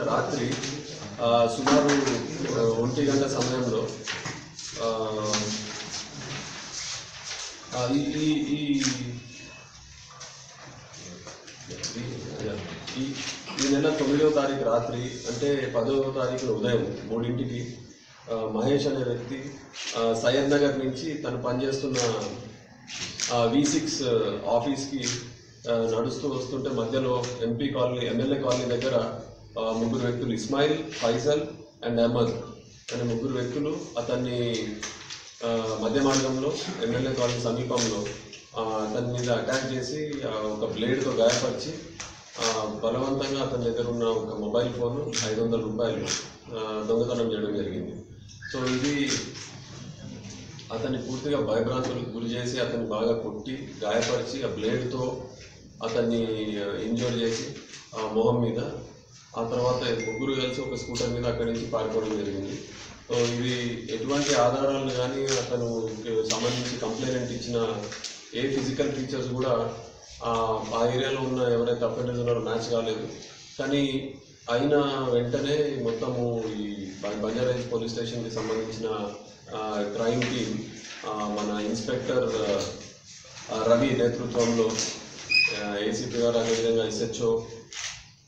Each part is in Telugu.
తారీఖున రాత్రి సుమారు ఒంటి గంట సమయంలో ఈ ఈ- నెల తొమ్మిదవ తారీఖు రాత్రి అంటే పదవ తారీఖు ఉదయం మూడింటికి మహేష్ అనే వ్యక్తి సయ్యద్ నగర్ నుంచి తను పనిచేస్తున్న వి సిక్స్ ఆఫీస్కి నడుస్తూ వస్తుంటే మధ్యలో ఎంపీ కాలనీ ఎమ్మెల్యే కాలనీ దగ్గర ముగ్గురు వ్యక్తులు ఇస్మాయిల్ ఫైజల్ అండ్ అహ్మద్. అనే ముగ్గురు వ్యక్తులు అతన్ని మధ్య మార్గంలో ఎమ్మెల్యే కాలనీ సమీపంలో అతని మీద అటాక్ చేసి ఒక బ్లేడ్తో గాయపరిచి బలవంతంగా అతని దగ్గర ఉన్న ఒక మొబైల్ ఫోను ఐదు వందల రూపాయలు దొంగతనం చేయడం జరిగింది. సో ఇది అతన్ని పూర్తిగా భయభ్రాంతులకు గురి చేసి అతన్ని బాగా కొట్టి గాయపరిచి ఆ బ్లేడ్తో అతన్ని ఇంజూర్ చేసి ఆ మొహం మీద ఆ తర్వాత ముగ్గురు కలిసి ఒక స్కూటర్ మీద అక్కడి నుంచి పారిపోవడం జరిగింది. సో ఇది ఎటువంటి ఆధారాలు కానీ అతను సంబంధించి కంప్లైంట్ ఇచ్చిన ఏ ఫిజికల్ ఫీచర్స్ కూడా ఆ ఏరియాలో ఉన్న ఎవరైతే అఫెండర్స్ ఉన్నారో మ్యాచ్ కాలేదు. కానీ అయిన వెంటనే మొత్తము ఈ బంజారాజ్ పోలీస్ స్టేషన్కి సంబంధించిన క్రైమ్ టీమ్ మన ఇన్స్పెక్టర్ రవి నేతృత్వంలో ఏసీపీ గారు అదేవిధంగా ఎస్హెచ్ఓ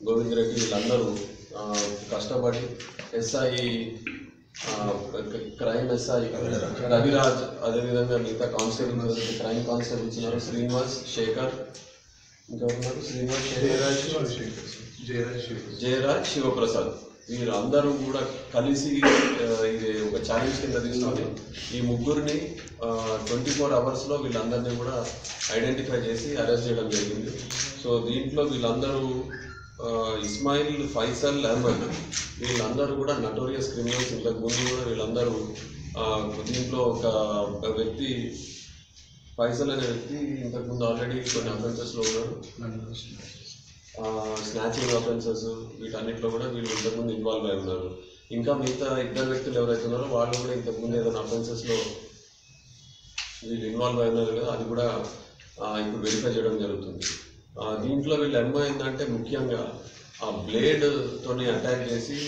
గోవింద్ రెడ్డి వీళ్ళందరూ కష్టపడి ఎస్ఐ క్రైమ్ ఎస్ఐ రవిరాజ్ అదేవిధంగా మిగతా కానిస్టేబుల్ క్రైమ్ కానిస్టేబుల్స్ ఉన్నారు శ్రీనివాస్ శేఖర్ ఇంకా ఉన్నారు శ్రీనివాస్ శేఖర్. జయరాజ్ శివప్రసాద్. వీరందరూ కూడా కలిసి ఇది ఒక ఛాలెంజ్ కింద తీసుకొని ఈ ముగ్గురిని ట్వంటీ ఫోర్ అవర్స్లో వీళ్ళందరినీ కూడా ఐడెంటిఫై చేసి అరెస్ట్ చేయడం జరిగింది. సో దీంట్లో వీళ్ళందరూ ఇస్మాయిల్ ఫైసల్ అహ్మద్. వీళ్ళందరూ కూడా నటోరియస్ క్రిమినల్స్. ఇంతకు ముందు కూడా వీళ్ళందరూ దీంట్లో ఒక ఒక వ్యక్తి ఫైసల్ అనే వ్యక్తి ఇంతకుముందు ఆల్రెడీ కొన్ని అఫెన్సెస్లో ఉన్నారు స్నాచింగ్ అఫెన్సెస్ వీటన్నిటిలో కూడా వీళ్ళు ఇంతకుముందు ఇన్వాల్వ్ అయి ఉన్నారు. ఇంకా మిగతా ఇద్దరు వ్యక్తులు ఎవరైతే ఉన్నారో వాళ్ళు కూడా ఇంతకుముందు ఏదైనా అఫెన్సెస్లో వీళ్ళు ఇన్వాల్వ్ అయి ఉన్నారు కదా అది కూడా ఇప్పుడు వెరిఫై చేయడం జరుగుతుంది. దీంట్లో వీళ్ళు ఏమైందంటే ముఖ్యంగా ఆ బ్లేడ్ తోని అటాక్ చేసి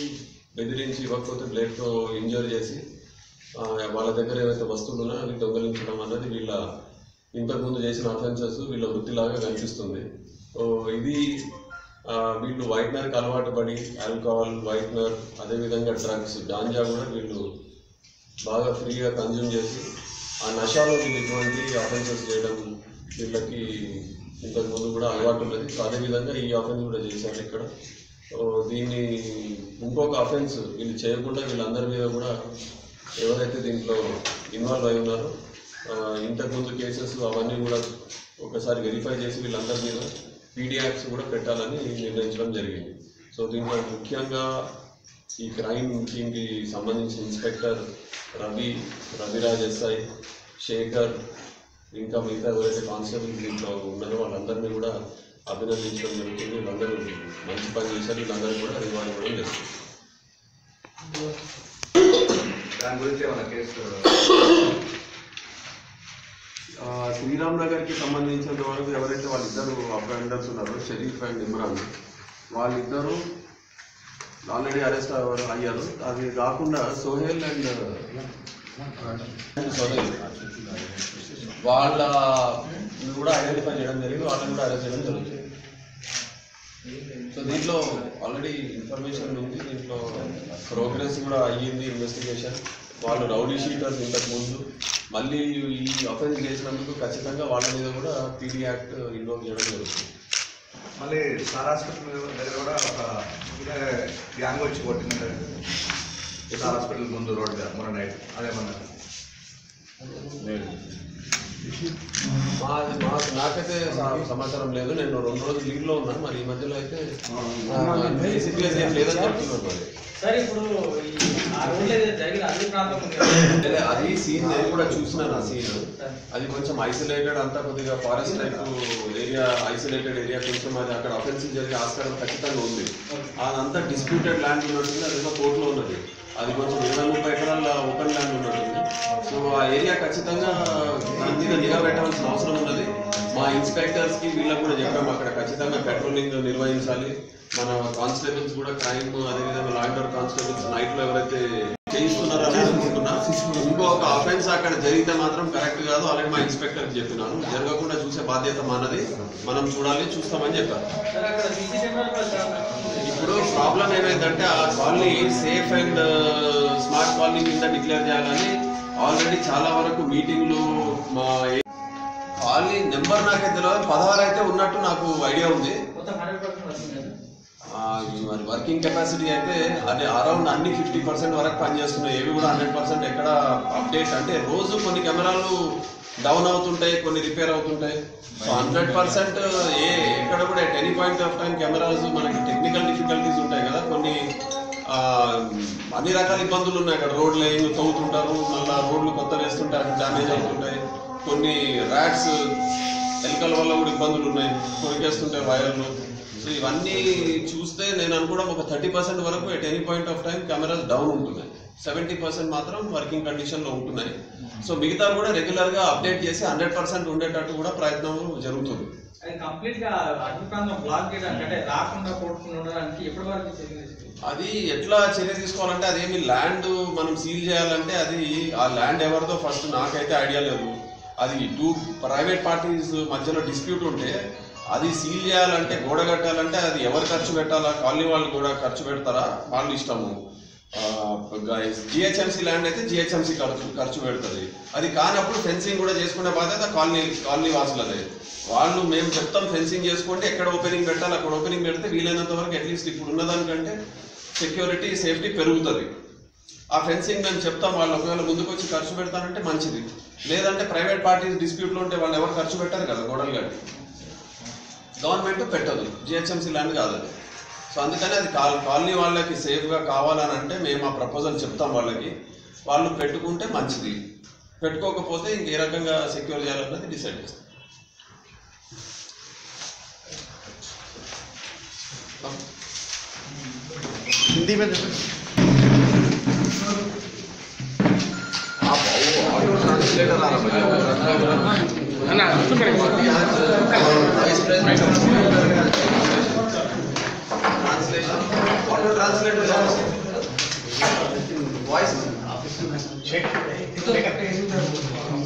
బెదిరించి ఇవ్వకపోతే బ్లేడ్తో ఇంజర్ చేసి వాళ్ళ దగ్గర ఏవైతే వస్తువులు ఉన్నాయో అవి దొంగలించడం అన్నది వీళ్ళ ఇంతకుముందు చేసిన అఫెన్సెస్ వీళ్ళ వృత్తిలాగా కనిపిస్తుంది. సో ఇది వీళ్ళు వైట్నర్కి అలవాటు పడి ఆల్కహాల్ వైట్నర్ అదేవిధంగా డ్రగ్స్ గాంజా కూడా వీళ్ళు బాగా ఫ్రీగా కన్జ్యూమ్ చేసి ఆ నషాలో వీళ్ళు ఇటువంటి అఫెన్సెస్ చేయడం వీళ్ళకి ఇంతకు ముందు కూడా అలవాటు ఉన్నది. అదేవిధంగా ఈ అఫెన్స్ కూడా చేశారు ఇక్కడ. సో దీన్ని ఇంకొక అఫెన్స్ వీళ్ళు చేయకుండా వీళ్ళందరి మీద కూడా ఎవరైతే దీంట్లో ఇన్వాల్వ్ అయి ఉన్నారో ఇంతకుముందు కేసెస్ అవన్నీ కూడా ఒకసారి వెరిఫై చేసి వీళ్ళందరి మీద పీడియాక్స్ కూడా పెట్టాలని నిర్ణయించడం జరిగింది. సో దీంట్లో ముఖ్యంగా ఈ క్రైమ్ టీమ్కి సంబంధించిన ఇన్స్పెక్టర్ రవి రవిరాజ్ ఎస్ఐ శేఖర్ ఇంకా మిగతా ఎవరైతే కానిస్టేబుల్ దీంట్లో ఉన్నారో వాళ్ళందరినీ కూడా అభినందించడం జరుగుతుంది. వీళ్ళందరూ మంచి పని చేశారు. వీళ్ళందరూ కూడా రివార్డ్ ఇవ్వడం జరుగుతుంది. దాని గురించి ఏమైనా కేసు? ఆ, శ్రీరామ్ నగర్కి సంబంధించినంత వరకు ఎవరైతే వాళ్ళిద్దరు అఫెండర్స్ ఉన్నారో షరీఫ్ అండ్ ఇమ్రాన్ వాళ్ళిద్దరూ ఆల్రెడీ అరెస్ట్ అయ్యారు. అది కాకుండా సోహెల్ అండ్ సోహెల్. వాళ్ళ కూడా ఐడెంటిఫై చేయడం జరిగింది వాళ్ళని కూడా అరెస్ట్ చేయడం జరుగుతుంది. సో దీంట్లో ఆల్రెడీ ఇన్ఫర్మేషన్ ఉంది. దీంట్లో ప్రోగ్రెస్ కూడా అయ్యింది ఇన్వెస్టిగేషన్ వాళ్ళు రౌడీ షీటర్స్ ఇంతకు ముందు. మళ్ళీ ఈ అఫెన్స్ చేసినందుకు ఖచ్చితంగా వాళ్ళ మీద కూడా పీడీ యాక్ట్ ఇన్వాల్వ్ చేయడం జరుగుతుంది. మళ్ళీ స్టార్ హాస్పిటల్ దగ్గర కూడా ఒక గ్యాంగ్ వచ్చి కొట్టిందంటే స్టార్ హాస్పిటల్ ముందు రోడ్ మొన్న నైట్ అదేమన్నా మా మాకు నాకైతే సమాచారం లేదు. నేను రెండు రోజులు లీవ్లో ఉన్నాను. మరి ఈ మధ్యలో అయితే ఏం లేదని చెప్తున్నారు మరి. సార్ ఇప్పుడు. అదే సీన్ నేను కూడా చూసినాను ఆ సీన్ అది కొంచెం ఐసోలేటెడ్ అంతా కొద్దిగా forest type area isolated area కొంచెం అది అక్కడ అఫెన్సివ్ జరిగే ఆస్కారం ఖచ్చితంగా ఉంది. అదంతా డిస్ప్యూటెడ్ ల్యాండ్ ఉన్నట్టుంది అది ఏదో కోర్టులో ఉన్నది. అది కొంచెం ఇరవై ముప్పై ఎకరాల ఓపెన్ ల్యాండ్ ఉంటుంది సో ఆ ఏరియా ఖచ్చితంగా దాని మీద నిఘా పెట్టాల్సిన అవసరం ఉన్నది మా ఇన్స్పెక్టర్స్కి వీళ్ళకి కూడా చెప్పాము అక్కడ ఖచ్చితంగా పెట్రోలింగ్ నిర్వహించాలి. మన కానిస్టేబుల్స్ కూడా క్రైమ్ అదేవిధంగా లాండ్ ఆర్డర్ కానిస్టేబుల్స్ నైట్లో ఎవరైతే చేయిస్తున్నారో అని అనుకుంటున్నా. ఇంకొక అఫెన్స్ అక్కడ జరిగితే మాత్రం కరెక్ట్ కాదు. అలాగే మా ఇన్స్పెక్టర్కి చెప్పినాను. జరగకుండా చూసే బాధ్యత మనది. మనం చూడాలి చూస్తామని చెప్పారు. ఇప్పుడు ప్రాబ్లం ఏమైందంటే ఆ colony safe and smart colony కింద డిక్లేర్ చేయాలని ఆల్రెడీ చాలా వరకు మీటింగ్లు మా కాలనీ నెంబర్ నాకైతే తెలియదు. పదహారు అయితే ఉన్నట్టు నాకు ఐడియా ఉంది. మరి వర్కింగ్ కెపాసిటీ అయితే అది అరౌండ్ అన్ని ఫిఫ్టీ పర్సెంట్ వరకు పనిచేస్తున్నాయి. ఏవి కూడా హండ్రెడ్ పర్సెంట్ ఎక్కడ అప్డేట్ అంటే రోజు కొన్ని కెమెరాలు డౌన్ అవుతుంటాయి కొన్ని రిపేర్ అవుతుంటాయి. సో హండ్రెడ్ పర్సెంట్ ఏ ఎక్కడ కూడా at any point of time cameras మనకి టెక్నికల్ డిఫికల్టీస్ ఉంటాయి కదా. కొన్ని అన్ని రకాల ఇబ్బందులు ఉన్నాయి అక్కడ. రోడ్లు ఏమి తవ్వుతుంటారు మళ్ళీ రోడ్లు కొత్త వేస్తుంటే అటు డ్యామేజ్ అవుతుంటాయి. కొన్ని ర్యాట్స్ ఎలుకల వల్ల కూడా ఇబ్బందులు ఉన్నాయి. కొరికేస్తుంటాయి వైర్లు. సో ఇవన్నీ చూస్తే నేను అనుకోవడం ఒక థర్టీ పర్సెంట్ వరకు at any point of time cameras down ఉంటున్నాయి. సెవెంటీ పర్సెంట్ మాత్రం వర్కింగ్ కండిషన్లో ఉంటున్నాయి. సో మిగతా కూడా రెగ్యులర్గా అప్డేట్ చేసి హండ్రెడ్ పర్సెంట్ ఉండేటట్టు కూడా ప్రయత్నం జరుగుతుంది. అది కంప్లీట్గా అన్ని ప్రాంతం బ్లాక్ చేయడానికి అంటే రాకుండా కొట్టుకుని ఉండడానికి ఎప్పటి వరకు? అది ఎట్లా చర్య తీసుకోవాలంటే అదేమి ల్యాండ్ మనం సీల్ చేయాలంటే అది ఆ ల్యాండ్ ఎవరిదో ఫస్ట్ నాకైతే ఐడియా లేదు. అది టూ ప్రైవేట్ పార్టీస్ మధ్యలో డిస్ప్యూట్ ఉంటే అది సీల్ చేయాలంటే గోడ కట్టాలంటే అది ఎవరు ఖర్చు పెట్టాలా? కాలనీ వాళ్ళు కూడా ఖర్చు పెడతారా? వాళ్ళు ఇష్టము. జిహెచ్ఎంసీ ల్యాండ్ అయితే జిహెచ్ఎంసీ ఖర్చు ఖర్చు పెడుతుంది. అది కానప్పుడు ఫెన్సింగ్ కూడా చేసుకునే బాధ్యత కాలనీ కాలనీ వాసులదే. వాళ్ళు మేము చెప్తాం ఫెన్సింగ్ చేసుకుంటే ఎక్కడ ఓపెనింగ్ పెట్టాలి అక్కడ ఓపెనింగ్ పెడితే వీలైనంత వరకు అట్లీస్ట్ ఇప్పుడు ఉన్నదానికంటే సెక్యూరిటీ సేఫ్టీ పెరుగుతుంది. ఆ ఫెన్సింగ్ మేము చెప్తాం వాళ్ళు ఒకవేళ ముందుకు వచ్చి ఖర్చు పెడతానంటే మంచిది. లేదంటే ప్రైవేట్ పార్టీస్ డిస్ప్యూట్లో ఉంటే వాళ్ళు ఎవరు ఖర్చు పెట్టారు కదా గొడవలు కట్టి. గవర్నమెంట్ పెట్టదు జిహెచ్ఎంసీ ల్యాండ్ కాదు అది సో అందుకని అది కాల్ కాలనీ వాళ్ళకి సేఫ్గా కావాలని అంటే మేము ఆ ప్రపోజల్ చెప్తాం వాళ్ళకి వాళ్ళు పెట్టుకుంటే మంచిది పెట్టుకోకపోతే ఇంకే రకంగా సెక్యూర్ చేయాలన్నది డిసైడ్ చేస్తాం हिंदी में देखो ఆటో ట్రాన్స్లేటర్ है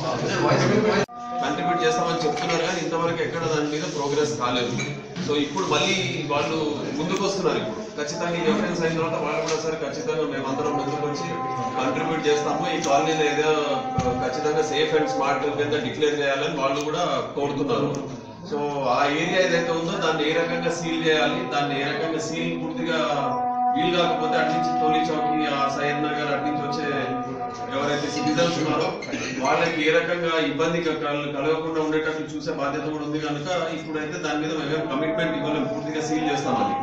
వాటర్ వాయిస్ కంట్రిబ్యూట్ చేస్తామని చెప్తున్నారు కానీ ఇంతవరకు ఎక్కడ దాని మీద ప్రోగ్రెస్ కాలేదు. సో ఇప్పుడు మళ్ళీ వాళ్ళు ముందుకు వస్తున్నారు ఇప్పుడు. ఖచ్చితంగా ఈ అయిన తర్వాత వాళ్ళు కూడా సరే ఖచ్చితంగా మేమందరం ముందుకు వచ్చి కంట్రిబ్యూట్ చేస్తాము. ఈ కాలనీలో ఏదో ఖచ్చితంగా సేఫ్ అండ్ స్మార్ట్ కింద డిక్లేర్ చేయాలని వాళ్ళు కూడా కోరుతున్నారు. సో ఆ ఏరియా ఏదైతే ఉందో దాన్ని ఏ రకంగా సీల్ చేయాలి దాన్ని ఏ రకంగా సీల్ పూర్తిగా వీలు కాకపోతే అటు నుంచి టోలీ చౌకి ఆ సయ్యద్ నగర్ అటు నుంచి వచ్చే ఎవరైతే సిటిజన్స్ ఉన్నారో వాళ్ళకి ఏ రకంగా ఇబ్బంది కలగకుండా ఉండేటట్టు చూసే బాధ్యత కూడా ఉంది కనుక ఇప్పుడైతే దాని మీద మేము కమిట్మెంట్ ఇవ్వలేము. పూర్తిగా సీల్ చేస్తామని